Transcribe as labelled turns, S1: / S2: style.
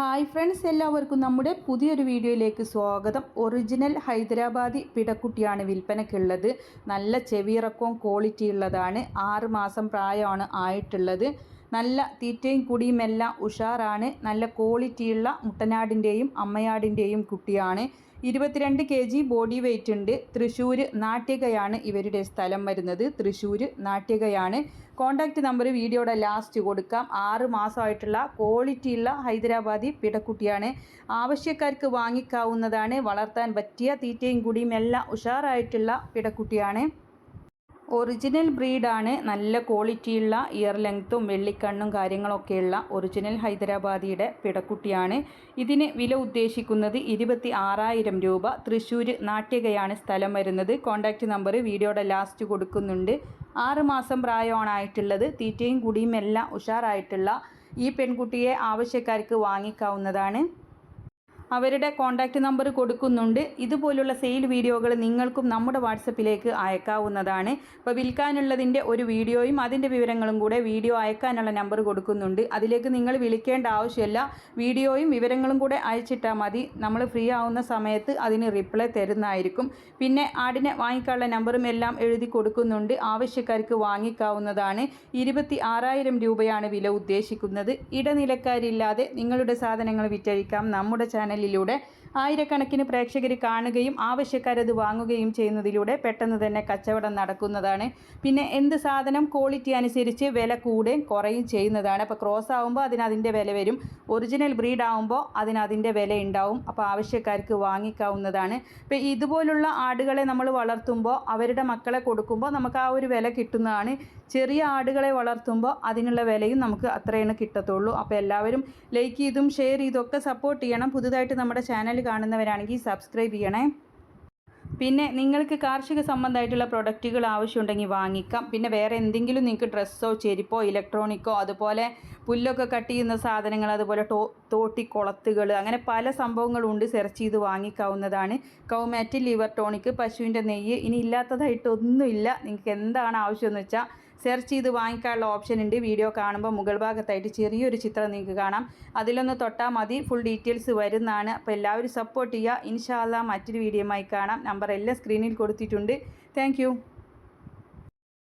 S1: Hi friends എല്ലാവർക്കും നമ്മുടെ പുതിയൊരു വീഡിയോയിലേക്ക് സ്വാഗതം. ഒറിജിനൽ ഹൈദരാബാദി പിടക്കുട്ടിയാണ് വിൽപ്പനയ്ക്കുള്ളത് നല്ല ചെവിയിറക്കവും ക്വാളിറ്റി ഉള്ളതാണ്. ആറ് മാസം പ്രായമാണ് ആയിട്ടുള്ളത്. നല്ല തീറ്റയും കുടിയും എല്ലാം ഉഷാറാണ്. നല്ല ക്വാളിറ്റിയുള്ള മുട്ടനാടിന്റെയും അമ്മയാടിന്റെയും കുട്ടിയാണ്. ഇരുപത്തിരണ്ട് കെ ജി ബോഡി വെയ്റ്റ് ഉണ്ട്. തൃശ്ശൂർ നാട്യകയാണ് ഇവരുടെ സ്ഥലം വരുന്നത്. തൃശ്ശൂർ നാട്യകയാണ് കോൺടാക്റ്റ് നമ്പർ വീഡിയോയുടെ ലാസ്റ്റ് കൊടുക്കാം. ആറ് മാസമായിട്ടുള്ള ക്വാളിറ്റിയുള്ള ഹൈദരാബാദി പിടക്കുട്ടിയാണ്. ആവശ്യക്കാർക്ക് വാങ്ങിക്കാവുന്നതാണ്. വളർത്താൻ പറ്റിയ തീറ്റയും കുടിയും എല്ലാം ഉഷാറായിട്ടുള്ള പിടക്കുട്ടിയാണ്. ഒറിജിനൽ ബ്രീഡാണ് നല്ല ക്വാളിറ്റിയുള്ള ഇയർ ലെങ്ത്തും വെള്ളിക്കണ്ണും കാര്യങ്ങളൊക്കെയുള്ള ഒറിജിനൽ ഹൈദരാബാദിയുടെ പിടക്കുട്ടിയാണ്. ഇതിന് വില ഉദ്ദേശിക്കുന്നത് ഇരുപത്തി ആറായിരം രൂപ. തൃശ്ശൂർ നാട്യകയാണ് സ്ഥലം വരുന്നത്. കോൺടാക്റ്റ് നമ്പർ വീഡിയോയുടെ ലാസ്റ്റ് കൊടുക്കുന്നുണ്ട്. ആറ് മാസം പ്രായമാണായിട്ടുള്ളത് തീറ്റയും കുടിയും എല്ലാം ഉഷാറായിട്ടുള്ള ഈ പെൺകുട്ടിയെ ആവശ്യക്കാർക്ക് വാങ്ങിക്കാവുന്നതാണ്. അവരുടെ കോൺടാക്റ്റ് നമ്പർ കൊടുക്കുന്നുണ്ട്. ഇതുപോലുള്ള സെയിൽ വീഡിയോകൾ നിങ്ങൾക്കും നമ്മുടെ വാട്സപ്പിലേക്ക് അയക്കാവുന്നതാണ്. അപ്പോൾ വിൽക്കാനുള്ളതിന്റെ ഒരു വീഡിയോയും അതിന്റെ വിവരങ്ങളും കൂടെ വീഡിയോ അയക്കാനുള്ള നമ്പർ കൊടുക്കുന്നുണ്ട്. അതിലേക്ക് നിങ്ങൾ വിളിക്കേണ്ട ആവശ്യമില്ല. വീഡിയോയും വിവരങ്ങളും കൂടെ അയച്ചിട്ടാൽ മതി. നമ്മൾ ഫ്രീ ആവുന്ന സമയത്ത് അതിന് റിപ്ലൈ തരുന്നതായിരിക്കും. പിന്നെ ആടിനെ വാങ്ങിക്കാനുള്ള നമ്പറും എല്ലാം എഴുതി കൊടുക്കുന്നുണ്ട്. ആവശ്യക്കാർക്ക് വാങ്ങിക്കാവുന്നതാണ്. ഇരുപത്തി ആറായിരം രൂപയാണ് വില ഉദ്ദേശിക്കുന്നത്. ഇടനിലക്കാരില്ലാതെ നിങ്ങളുടെ സാധനങ്ങൾ വിറ്റഴിക്കാം. നമ്മുടെ ചാനൽ ചാനലിലൂടെ ആയിരക്കണക്കിന് പ്രേക്ഷകർ കാണുകയും ആവശ്യക്കാരത് വാങ്ങുകയും ചെയ്യുന്നതിലൂടെ പെട്ടെന്ന് തന്നെ കച്ചവടം നടക്കുന്നതാണ്. പിന്നെ എന്ത് സാധനം ക്വാളിറ്റി അനുസരിച്ച് വില കൂടുകയും കുറയും ചെയ്യുന്നതാണ്. അപ്പോൾ ക്രോസ് ആകുമ്പോൾ അതിന് അതിന്റെ വില വരും. ഒറിജിനൽ ബ്രീഡ് ആകുമ്പോൾ അതിന് അതിന്റെ വില ഉണ്ടാവും അപ്പോൾ ആവശ്യക്കാർക്ക് വാങ്ങിക്കാവുന്നതാണ്. ഇപ്പോൾ ഇതുപോലുള്ള ആടുകളെ നമ്മൾ വളർത്തുമ്പോൾ അവരുടെ മക്കളെ കൊടുക്കുമ്പോൾ നമുക്ക് ആ ഒരു വില കിട്ടുന്നതാണ്. ചെറിയ ആടുകളെ വളർത്തുമ്പോൾ അതിനുള്ള വിലയും നമുക്ക് അത്രയാണ് കിട്ടത്തുള്ളൂ. അപ്പോൾ എല്ലാവരും ലൈക്ക് ചെയ്തും ഷെയർ ചെയ്തും ഒക്കെ സപ്പോർട്ട് ചെയ്യണം. പുതുതായിട്ട് നമ്മുടെ ചാനൽ കാണുന്നവരാണെങ്കിൽ സബ്സ്ക്രൈബ് ചെയ്യണേ. പിന്നെ നിങ്ങൾക്ക് കാർഷിക സംബന്ധമായിട്ടുള്ള പ്രൊഡക്റ്റുകൾ ആവശ്യമുണ്ടെങ്കിൽ വാങ്ങിക്കാം. പിന്നെ വേറെ എന്തെങ്കിലും നിങ്ങൾക്ക് ഡ്രസ്സോ ചെരുപ്പോ ഇലക്ട്രോണിക്കോ അതുപോലെ പുല്ലൊക്കെ കട്ട് ചെയ്യുന്ന സാധനങ്ങൾ അതുപോലെ ടോ തോട്ടി കുളത്തുകൾ അങ്ങനെ പല സംഭവങ്ങളുണ്ട് സെർച്ച് ചെയ്ത് വാങ്ങിക്കാവുന്നതാണ്. കൗമാറ്റ് ലിവർ ടോണിക്ക് പശുവിന്റെ നെയ്യ് ഇനി ഇല്ലാത്തതായിട്ടൊന്നുമില്ല. നിങ്ങൾക്ക് എന്താണ് ആവശ്യമെന്ന് വെച്ചാൽ സെർച്ച് ചെയ്ത് വാങ്ങിക്കാനുള്ള ഓപ്ഷൻ ഉണ്ട്. വീഡിയോ കാണുമ്പോൾ മുകൾ ഭാഗത്തായിട്ട് ചെറിയൊരു ചിത്രം നിങ്ങൾക്ക് കാണാം. അതിലൊന്ന് തൊട്ടാൽ മതി. ഫുൾ ഡീറ്റെയിൽസ് വരുന്നതാണ്. അപ്പോൾ എല്ലാവരും സപ്പോർട്ട് ചെയ്യുക. ഇൻഷാല്ല മറ്റൊരു വീഡിയോയുമായി കാണാം. നമ്പർ എല്ലാം സ്ക്രീനിൽ കൊടുത്തിട്ടുണ്ട്. താങ്ക്